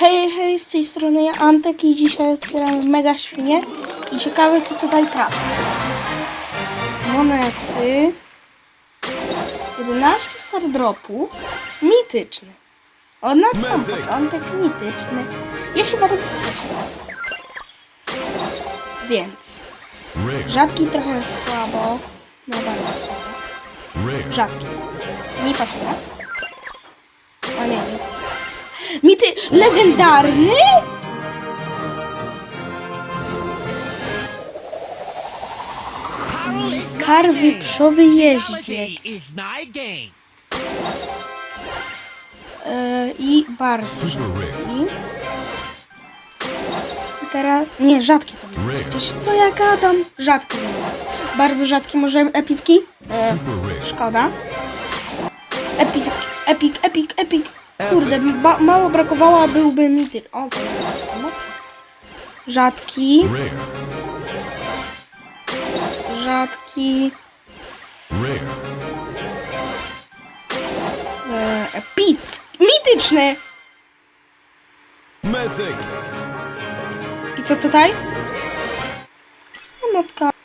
Hej, hej, z tej strony ja Antek i dzisiaj otwieramy mega świnie i ciekawe co tutaj trafi. Monety, 11 star dropów, mityczny. Od nas sam początek mityczny. Jeśli bardzo proszę. Więc rzadki trochę słabo, no bardzo słabo. Rzadki. Nie pasuje. Mity legendarny? Kar wieprzowy jeździec. E, I bardzo rzadki. I teraz... Nie, rzadki to. Przecież co ja gadam? Rzadki znowu. Bardzo rzadki, może epicki? Rare. Szkoda. Epic, epic, epic, epic. Kurde, ba mało brakowało, a byłby mityl. O, rzadki. Rzadki. E. Mityczny. I co tutaj? Notka.